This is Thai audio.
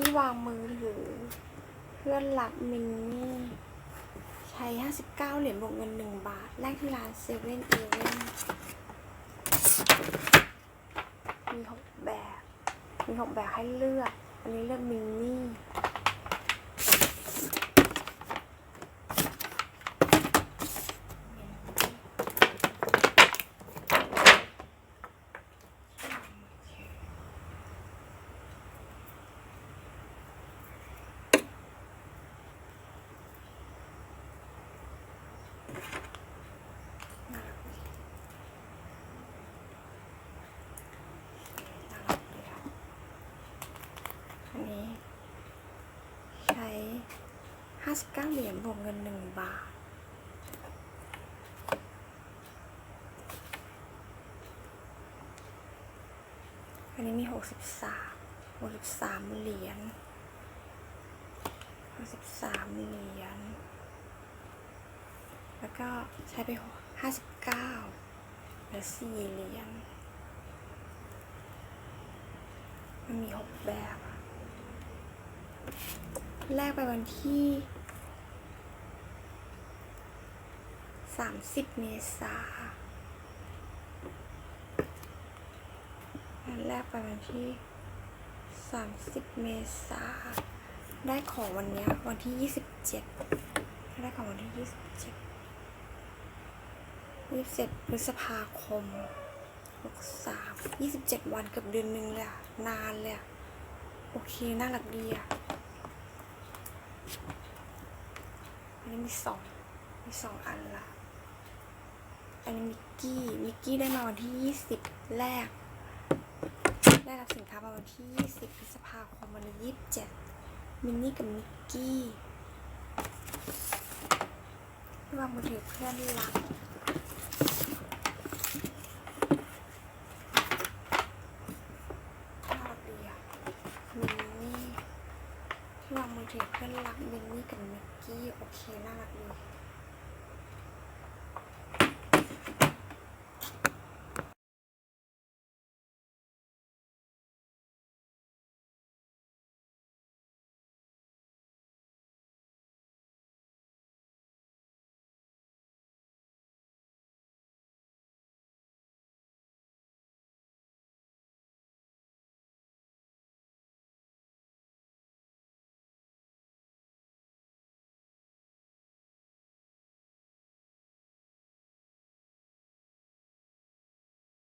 ที่วางมือถือ เพื่อนรักมินนี่ ใช้ 59 เหรียญบวกเงิน 1 บาทแลกที่ร้านเซเว่นเอเว่นมี 6 แบบ มี 6 แบบให้เลือก อันนี้เลือกมินนี่ น่ารักดีน่ารักดีค่ะอันนี้ ใช้ 59เก้าเหรียญบวกเงิน1บาท อันนี้มี63 63เหรียญ63เหรียญ แล้วก็ใช้ไปห้าสิบเก้าเหลือสี่เหรียญ มันมีหกแบบ แรกไปวันที่สามสิบเมษาอันแรกไปวันที่สามสิบเมษาได้ของวันนี้วันที่ยี่สิบเจ็ดได้ของวันที่ยี่สิบเจ็ดยี่สิบเจ็ดพฤษภาคมหกสามยี่สิบเจ็ดวันเกือบเดือนหนึงเลยอะนานเลยอะโอเค น่ารักดีอะ อันนี้มีสองมีสองอันละอันนี้มิกกี้มิกกี้ได้มาวันที่ยี่สิบแรก ได้รับสินค้ามาวันที่ยี่สิบพฤษภาคมวันที่ยี่สิบเจ็ดมินนี่กับมิกกี้วางมือถือเพื่อนรัก น่ารักดีอะมิน นี่ที่วางมือถือเพื่อนรักมินนี่กับมิกกี้ โอเค น่ารักดี